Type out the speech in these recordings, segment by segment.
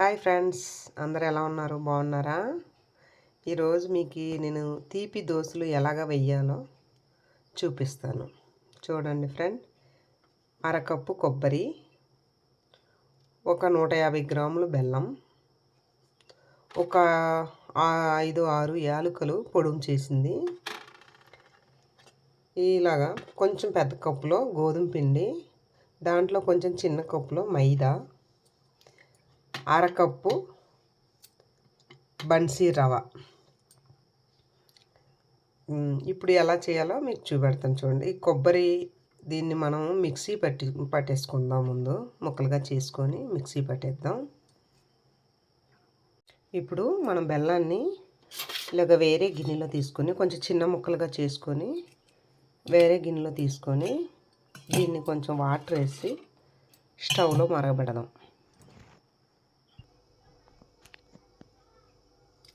Hi friends అందరు ఎలా ఉన్నారు? బాగున్నారా? ఈరోజు మీకు నేను తీపి దోశలు ఎలాగ వెయ్యాలో చూపిస్తాను. చూడండి ఫ్రెండ్ అరకప్పు కొబ్బరి ఒక నూట యాభై గ్రాములు బెల్లం ఒక ఐదు ఆరు యాలకులు పొడుము చేసింది. ఇలాగా కొంచెం పెద్ద కప్పులో గోధుమ పిండి దాంట్లో కొంచెం చిన్న కప్పులో మైదా అరకప్పు బన్సీ రవ ఇప్పుడు ఎలా చేయాలో మీకు చూపెడతాను చూడండి. ఈ కొబ్బరి దీన్ని మనం మిక్సీ పట్టి పట్టేసుకుందాం ముందు. ముక్కలుగా చేసుకొని మిక్సీ పట్టేద్దాం. ఇప్పుడు మనం బెల్లాన్ని ఇలాగ వేరే గిన్నెలో తీసుకొని కొంచెం చిన్న ముక్కలుగా చేసుకొని వేరే గిన్నెలో తీసుకొని దీన్ని కొంచెం వాటర్ వేసి స్టవ్లో మరగబెడదాం.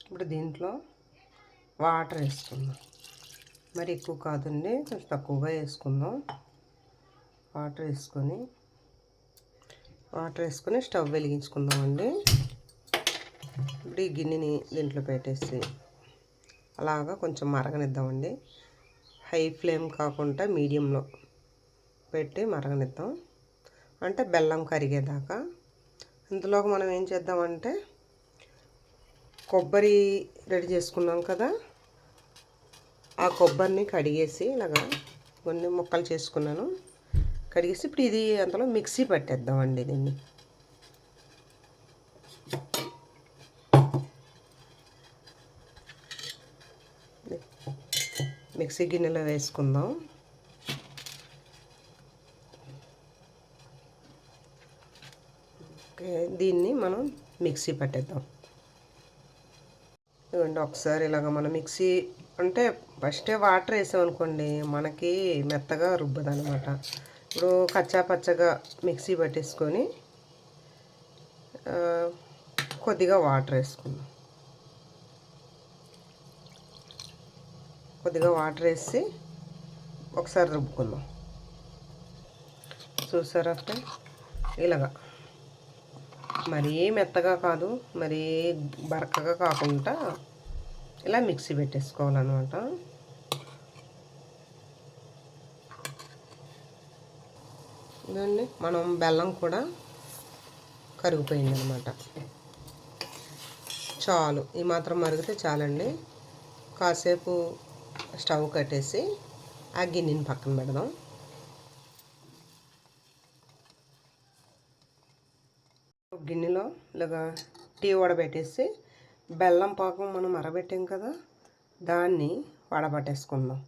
ఇప్పుడు దీంట్లో వాటర్ వేసుకుందాం. మరి ఎక్కువ కాదండి కొంచెం తక్కువగా వేసుకుందాం. వాటర్ వేసుకొని వాటర్ వేసుకొని స్టవ్ వెలిగించుకుందాం అండి ఇప్పుడు ఈ గిన్నెని దీంట్లో పెట్టేసి అలాగా కొంచెం మరగనిద్దామండి. హై ఫ్లేమ్ కాకుండా మీడియంలో పెట్టి మరగనిద్దాం. అంటే బెల్లం కరిగేదాకా. ఇందులోకి మనం ఏం చేద్దామంటే కొబ్బరి రెడీ చేసుకున్నాం కదా. ఆ కొబ్బరిని కడిగేసి ఇలాగా కొన్ని ముక్కలు చేసుకున్నాను. కడిగేసి ఇప్పుడు ఇది అంతలో మిక్సీ పట్టేద్దామండి దీన్ని. మిక్సీ గిన్నెలో వేసుకుందాం. దీన్ని మనం మిక్సీ పట్టేద్దాం. చూడండి ఒకసారి ఇలాగ మనం మిక్సీ అంటే ఫస్టే వాటర్ వేసామనుకోండి మనకి మెత్తగా రుబ్బదు అనమాట ఇప్పుడు కచ్చా పచ్చగా మిక్సీ పట్టేసుకొని కొద్దిగా వాటర్ వేసుకుందాం. కొద్దిగా వాటర్ వేసి ఒకసారి రుబ్బుకుందాం. చూసారా ఫ్రెండ్ ఇలాగా. మరీ మెత్తగా కాదు మరీ బరకగా కాకుండా ఇలా మిక్సీ పెట్టేసుకోవాలన్నమాట. ఇదండి మనం బెల్లం కూడా కరిగిపోయింది అనమాట చాలు ఈ మాత్రం మరిగితే చాలండి. కాసేపు స్టవ్ కట్టేసి ఆ గిన్నెని పక్కన పెడదాం. గిన్నెలో ఇలాగా టీ వడబెట్టేసి బెల్లం పాకం మనం మరబెట్టాం కదా దాన్ని వడబట్టేసుకుందాం.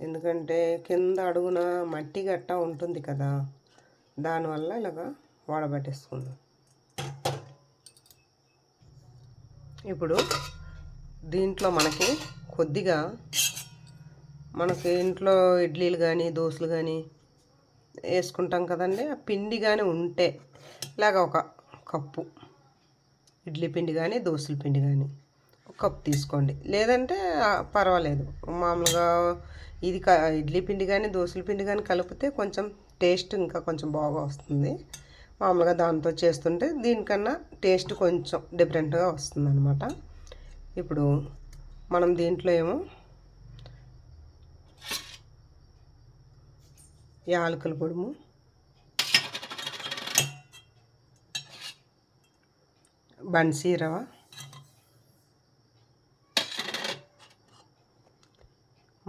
ఎందుకంటే కింద అడుగున మట్టి గట్ట ఉంటుంది కదా దానివల్ల ఇలాగా వడబట్టేసుకుందాం. ఇప్పుడు దీంట్లో మనకి కొద్దిగా మనకి ఇంట్లో ఇడ్లీలు కానీ దోశలు కానీ వేసుకుంటాం కదండి ఆ పిండి కానీ ఉంటే ఇలాగ ఒక కప్పు. ఇడ్లీ పిండి కానీ దోశల పిండి కానీ ఒక కప్ తీసుకోండి. లేదంటే పర్వాలేదు. మామూలుగా ఇది ఇడ్లీ పిండి కానీ దోశల పిండి కానీ కలిపితే కొంచెం టేస్ట్ ఇంకా కొంచెం బాగా వస్తుంది. మామూలుగా దాంతో చేస్తుంటే దీనికన్నా టేస్ట్ కొంచెం డిఫరెంట్గా వస్తుంది అనమాట ఇప్పుడు మనం దీంట్లో ఏమో యాలకుల పొడుము బన్సీ రవ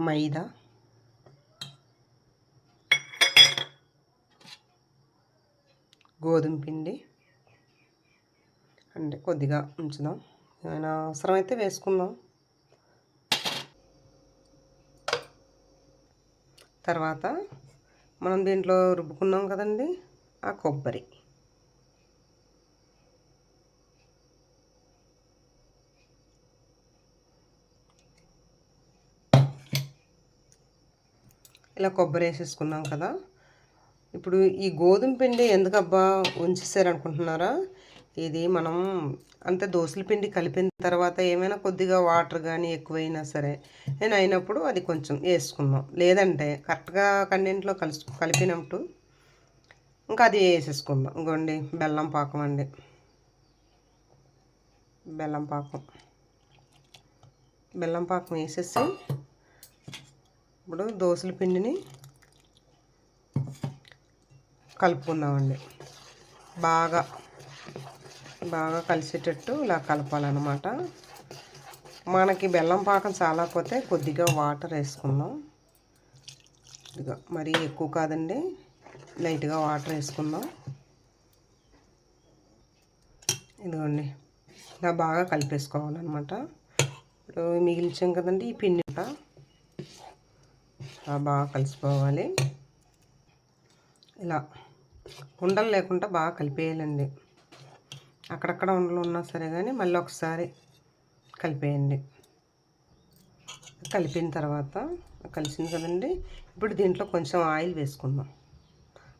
మైదా? గోధుమ పిండి? అంటే కొద్దిగా ఉంచుదాం. ఏమైనా అవసరమైతే వేసుకుందాం. తర్వాత మనం దీంట్లో రుబ్బుకున్నాం కదండి ఆ కొబ్బరి. ఇలా కొబ్బరి వేసేసుకున్నాం కదా. ఇప్పుడు ఈ గోధుమ పిండి ఎందుకబ్బా ఉంచేసారనుకుంటున్నారా? ఇది మనం అంతే దోశల పిండి కలిపిన తర్వాత ఏమైనా కొద్దిగా వాటర్ కానీ ఎక్కువైనా సరే నేను అయినప్పుడు అది కొంచెం వేసుకుందాం. లేదంటే కరెక్ట్గా కండెంట్లో కలిసి కలిపినప్పుడు ఇంకా అది వేసేసుకుందాం. ఇంకోండి బెల్లం పాకం అండి. బెల్లం పాకం. బెల్లం పాకం వేసేసి ఇప్పుడు దోసల పిండిని కలుపుకుందామండి. బాగా బాగా కలిసేటట్టు ఇలా కలపాలన్నమాట. మనకి బెల్లం పాకం చాలా పోతే కొద్దిగా వాటర్ వేసుకుందాం. ఇదిగో మరీ ఎక్కువ కాదండి లైట్గా వాటర్ వేసుకుందాం. ఇదిగోండి ఇలా బాగా కలిపేసుకోవాలన్నమాట. ఇప్పుడు మిగిల్చాం కదండి ఈ పిండి బాగా కలిసిపోవాలి. ఇలా ఉండలు లేకుండా బాగా కలిపేయాలండి. అక్కడక్కడ ఉండలు ఉన్నా సరే కానీ మళ్ళీ ఒకసారి కలిపేయండి. కలిపిన తర్వాత కలిసింది కదండి. ఇప్పుడు దీంట్లో కొంచెం ఆయిల్ వేసుకుందాం.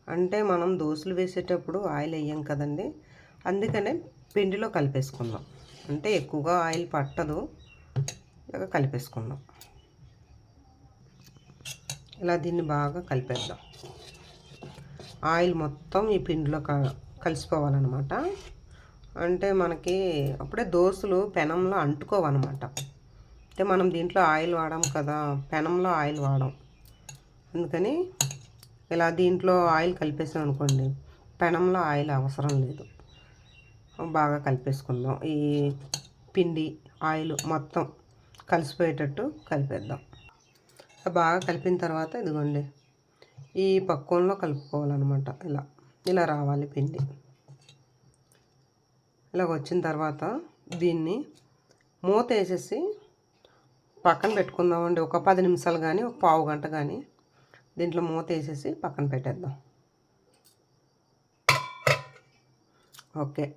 అంటే మనం దోశలు వేసేటప్పుడు ఆయిల్ వేయం కదండి. అందుకనే పిండిలో కలిపేసుకుందాం. అంటే ఎక్కువగా ఆయిల్ పట్టదు. కలిపేసుకుందాం. ఇలా దీన్ని బాగా కలిపేద్దాం. ఆయిల్ మొత్తం ఈ పిండిలో క కలిసిపోవాలన్నమాట. అంటే మనకి అప్పుడే దోశలు పెనంలో అంటుకోవన్నమాట. అంటే మనం దీంట్లో ఆయిల్ వాడాం కదా పెనంలో ఆయిల్ వాడాం. అందుకని ఇలా దీంట్లో ఆయిల్ కలిపేసాం అనుకోండి పెనంలో ఆయిల్ అవసరం లేదు. బాగా కలిపేసుకుందాం. ఈ పిండి ఆయిల్ మొత్తం కలిసిపోయేటట్టు కలిపేద్దాం. బాగా కలిపిన తర్వాత ఇదిగోండి ఈ పక్కంలో కలుపుకోవాలన్నమాట. ఇలా ఇలా రావాలి పిండి. ఇలా వచ్చిన తర్వాత దీన్ని మూత వేసేసి పక్కన పెట్టుకుందామండి. ఒక పది నిమిషాలు కానీ ఒక పావు గంట కానీ దీంట్లో మూత వేసేసి పక్కన పెట్టేద్దాం. ఓకే.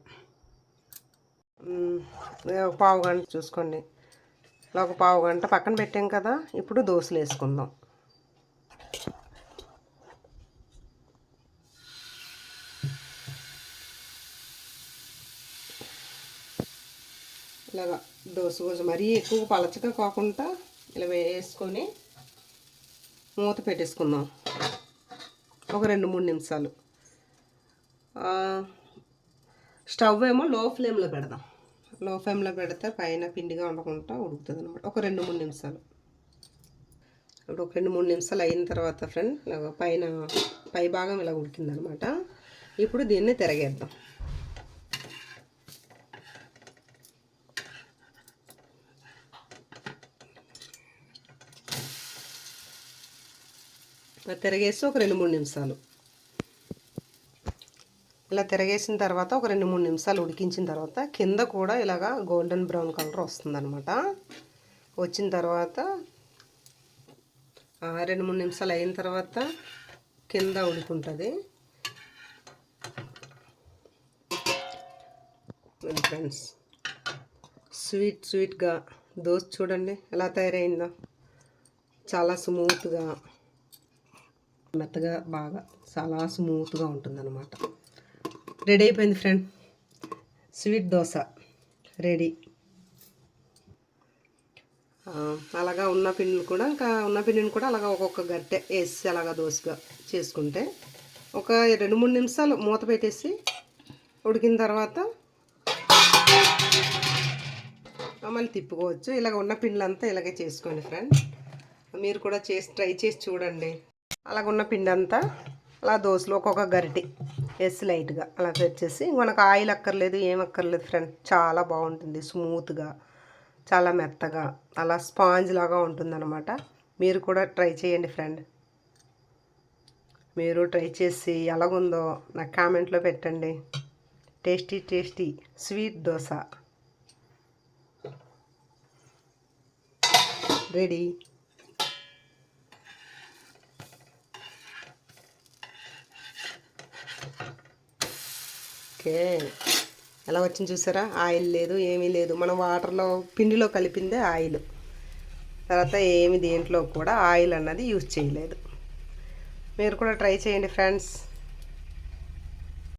ఒక పావు గంట చూసుకోండి. ఇలా ఒక పావు గంట పక్కన పెట్టాం కదా ఇప్పుడు దోశలు వేసుకుందాం. ఇలాగా దోశ కొంచెం మరీ ఎక్కువ పలచగా కాకుండా ఇలా వేసుకొని మూత పెట్టేసుకుందాం. ఒక రెండు మూడు నిమిషాలు. స్టవ్ ఏమో లో ఫ్లేమ్లో పెడదాం. లో ఫ్లేమ్లో పెడితే పైన పిండిగా ఉండకుండా ఉడుకుతుంది అనమాట ఒక రెండు మూడు నిమిషాలు. ఇప్పుడు ఒక రెండు మూడు నిమిషాలు అయిన తర్వాత ఫ్రెండ్ పైన పై భాగం ఇలా ఉడికిందనమాట ఇప్పుడు దీన్ని తిరగేద్దాం. తిరగేసి ఒక రెండు మూడు నిమిషాలు. ఇలా తిరగేసిన తర్వాత ఒక రెండు మూడు నిమిషాలు ఉడికించిన తర్వాత కింద కూడా ఇలాగా గోల్డెన్ బ్రౌన్ కలర్ వస్తుందన్నమాట. వచ్చిన తర్వాత రెండు మూడు నిమిషాలు అయిన తర్వాత కింద ఉడుకుంటుంది. ఫ్రెండ్స్ స్వీట్ స్వీట్గా దోశ చూడండి ఎలా తయారైందో. చాలా స్మూత్గా మెత్తగా బాగా చాలా స్మూత్గా ఉంటుందన్నమాట. రెడీ అయిపోయింది ఫ్రెండ్. Sweet dosa ready. అలాగా ఉన్న పిండిని కూడా ఇంకా ఉన్న పిండిని కూడా అలాగా ఒక్కొక్క గట్టె వేసి అలాగా దోశగా చేసుకుంటే ఒక రెండు మూడు నిమిషాలు మూత పెట్టేసి ఉడికిన తర్వాత మళ్ళీ తిప్పుకోవచ్చు. ఇలాగ ఉన్న పిండ్లంతా ఇలాగే చేసుకోండి ఫ్రెండ్. మీరు కూడా చేసి ట్రై చేసి చూడండి. అలాగున్న పిండి అంతా అలా దోశలు ఒక్కొక్క గరిటి ఎస్ లైట్గా అలా తెచ్చేసి మనకు ఆయిల్ అక్కర్లేదు ఏం అక్కర్లేదు ఫ్రెండ్ చాలా బాగుంటుంది స్మూత్గా చాలా మెత్తగా అలా స్పాంజ్ లాగా ఉంటుందన్నమాట. మీరు కూడా ట్రై చేయండి ఫ్రెండ్ మీరు ట్రై చేసి ఎలాగుందో నాకు కామెంట్లో పెట్టండి. Tasty tasty sweet dosa ready okay. ఎలా వచ్చింది చూసారా? ఆయిల్ లేదు ఏమీ లేదు. మనం వాటర్లో పిండిలో కలిపిందే ఆయిల్. తర్వాత ఏమి దేంట్లో కూడా ఆయిల్ అన్నది యూజ్ చేయలేదు. మీరు కూడా ట్రై చేయండి ఫ్రెండ్స్.